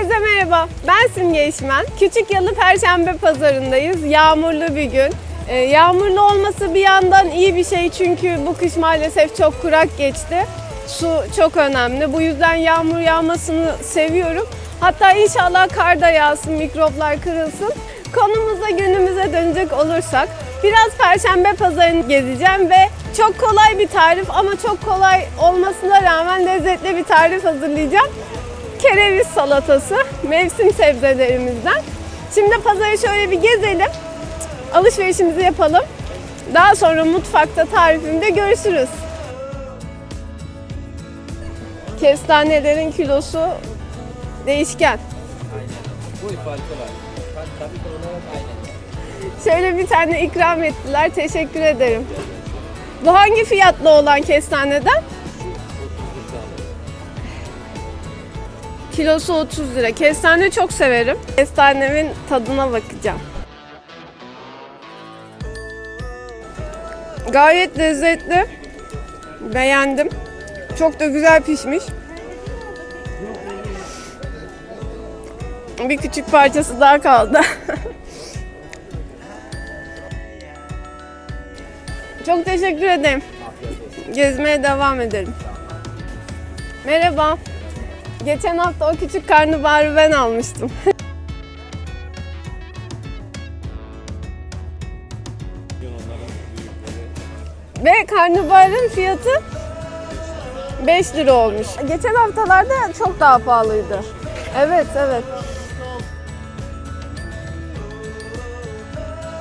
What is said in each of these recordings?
Herkese merhaba. Ben Simge İşmen. Küçük Yalı Perşembe Pazarındayız. Yağmurlu bir gün. Ee, yağmurlu olması bir yandan iyi bir şey çünkü bu kış maalesef çok kurak geçti. Su çok önemli. Bu yüzden yağmur yağmasını seviyorum. Hatta inşallah kar da yağsın, mikroplar kırılsın. Konumuza günümüze dönecek olursak biraz Perşembe Pazarını gezeceğim ve çok kolay bir tarif ama çok kolay olmasına rağmen lezzetli bir tarif hazırlayacağım kereviz salatası, mevsim sebzelerimizden. Şimdi pazarı şöyle bir gezelim, alışverişimizi yapalım. Daha sonra mutfakta tarifimde görüşürüz. Kestanelerin kilosu değişken. Bu farkı var. Fark tabii ki olarak aynı. Şöyle bir tane ikram ettiler. Teşekkür ederim. Bu hangi fiyatlı olan kestaneden? Kilosu 30 lira. Kestane çok severim. Kestanemin tadına bakacağım. Gayet lezzetli. Beğendim. Çok da güzel pişmiş. Bir küçük parçası daha kaldı. Çok teşekkür ederim. Gezmeye devam edelim. Merhaba. Geçen hafta o küçük karnabaharı ben almıştım. Ve karnabaharın fiyatı 5 lira olmuş. Geçen haftalarda çok daha pahalıydı. Evet, evet.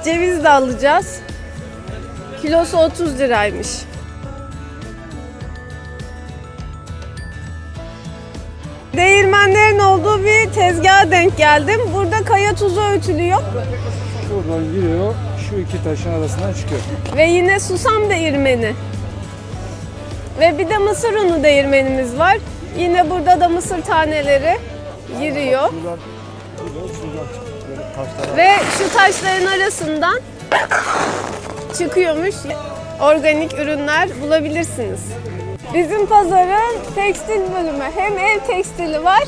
Ceviz de alacağız. Kilosu 30 liraymış. Değirmenlerin olduğu bir tezgaha denk geldim. Burada kaya tuzu öğütülüyor. Buradan giriyor, şu iki taşın arasından çıkıyor. Ve yine susam değirmeni. Ve bir de mısır unu değirmenimiz var. Yine burada da mısır taneleri giriyor. Ve şu taşların arasından çıkıyormuş organik ürünler bulabilirsiniz. Bizim pazarın tekstil bölümü hem ev tekstili var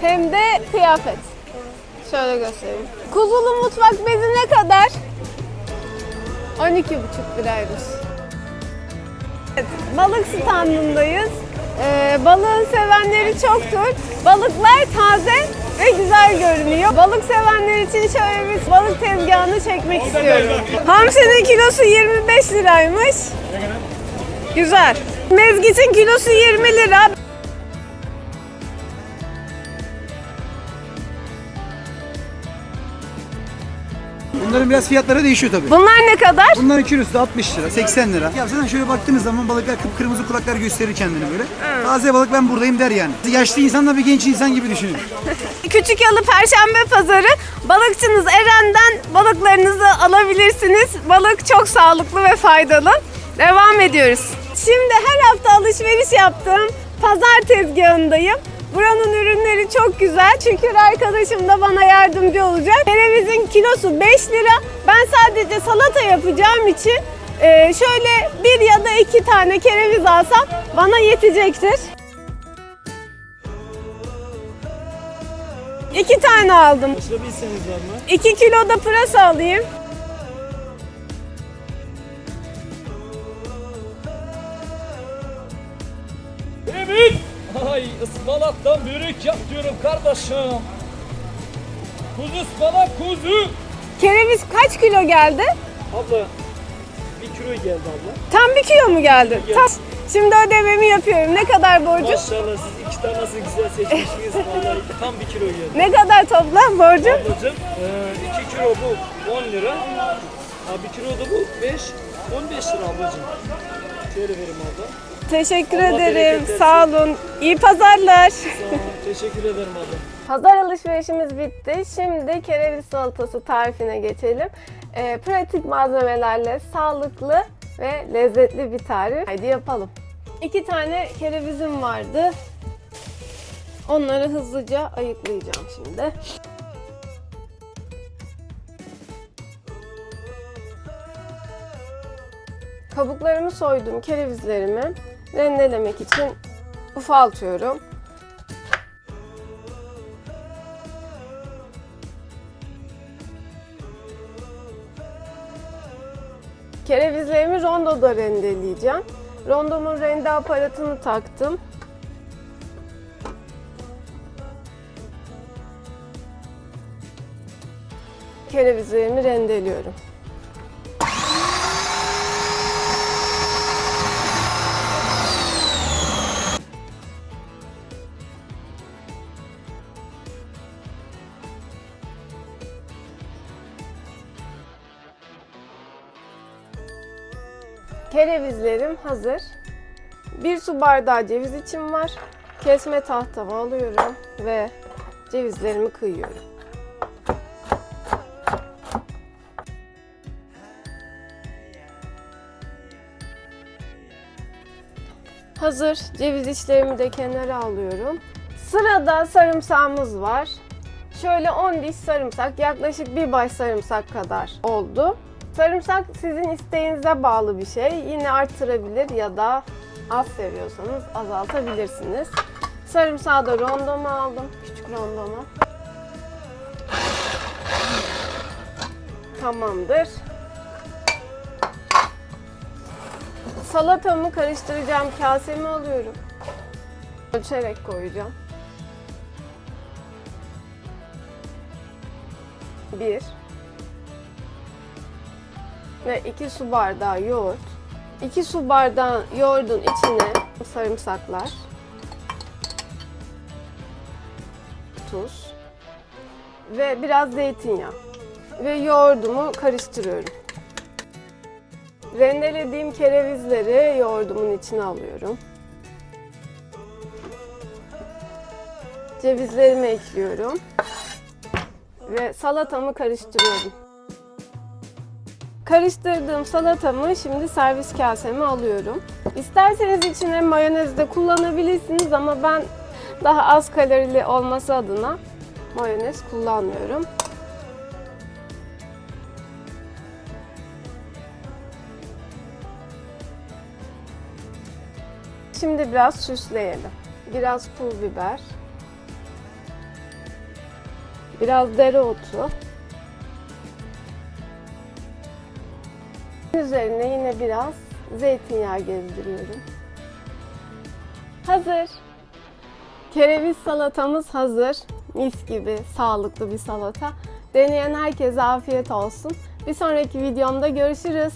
hem de kıyafet. Şöyle göstereyim. Kuzulu mutfak bezi ne kadar? 12,5 liraymış. Evet, balık standındayız. Ee, balığın sevenleri çoktur. Balıklar taze ve güzel görünüyor. Balık sevenler için şöyle bir balık tezgahını çekmek istiyorum. Hamsinin kilosu 25 liraymış. Güzel. Mezgitin kilosu 20 lira. Bunların biraz fiyatları değişiyor tabii. Bunlar ne kadar? Bunların kilosu da 60 lira, 80 lira. Ya zaten şöyle baktığınız zaman balıklar kıpkırmızı kulaklar gösterir kendini böyle. Taze balık ben buradayım der yani. Yaşlı insanla bir genç insan gibi düşünün. Küçük Yalı Perşembe Pazarı. Balıkçınız Eren'den balıklarınızı alabilirsiniz. Balık çok sağlıklı ve faydalı. Devam ediyoruz. Şimdi her hafta alışveriş yaptığım pazar tezgahındayım. Buranın ürünleri çok güzel. Şükür arkadaşım da bana yardımcı olacak. Kerevizin kilosu 5 lira. Ben sadece salata yapacağım için e, şöyle bir ya da iki tane kereviz alsam bana yetecektir. İki tane aldım. İki kilo da pırasa alayım. Ispanaktan börek yap diyorum kardeşim. Kuzu ıspanak kuzu. Kereviz kaç kilo geldi? Abla bir kilo geldi abla. Tam bir kilo mu geldi? Tam. Şimdi ödememi yapıyorum. Ne kadar borcum? Maşallah siz iki tanesini güzel seçmişsiniz vallahi. Tam bir kilo geldi. Ne kadar toplam borcum? Ablacım e, iki kilo bu 10 lira. Ha, bir kilo da bu 5. 15 lira ablacım. Şöyle vereyim abla. Teşekkür Allah ederim. Sağ olun. İyi pazarlar. Sağ ol. Teşekkür ederim abla. Pazar alışverişimiz bitti. Şimdi kereviz salatası tarifine geçelim. Ee, pratik malzemelerle sağlıklı ve lezzetli bir tarif. Haydi yapalım. İki tane kerevizim vardı. Onları hızlıca ayıklayacağım şimdi. Kabuklarımı soyduğum kerevizlerimi rendelemek için ufaltıyorum. Kerevizlerimi rondoda rendeleyeceğim. Rondomun rende aparatını taktım. Kerevizlerimi rendeliyorum. Kerevizlerim hazır. Bir su bardağı ceviz içim var. Kesme tahtamı alıyorum ve cevizlerimi kıyıyorum. Hazır ceviz içlerimi de kenara alıyorum. Sırada sarımsağımız var. Şöyle 10 diş sarımsak, yaklaşık bir baş sarımsak kadar oldu. Sarımsak sizin isteğinize bağlı bir şey. Yine arttırabilir ya da az seviyorsanız azaltabilirsiniz. Sarımsağı da rondoma aldım. Küçük rondoma. Tamamdır. Salatamı karıştıracağım kasemi alıyorum. Ölçerek koyacağım. Bir ve 2 su bardağı yoğurt. 2 su bardağı yoğurdun içine sarımsaklar, tuz ve biraz zeytinyağı ve yoğurdumu karıştırıyorum. Rendelediğim kerevizleri yoğurdumun içine alıyorum. Cevizlerimi ekliyorum ve salatamı karıştırıyorum. Karıştırdığım salatamı şimdi servis kaseme alıyorum. İsterseniz içine mayonez de kullanabilirsiniz ama ben daha az kalorili olması adına mayonez kullanmıyorum. Şimdi biraz süsleyelim. Biraz pul biber. Biraz dereotu. Üzerine yine biraz zeytinyağı gezdiriyorum. Hazır. Kereviz salatamız hazır. Mis gibi sağlıklı bir salata. Deneyen herkese afiyet olsun. Bir sonraki videomda görüşürüz.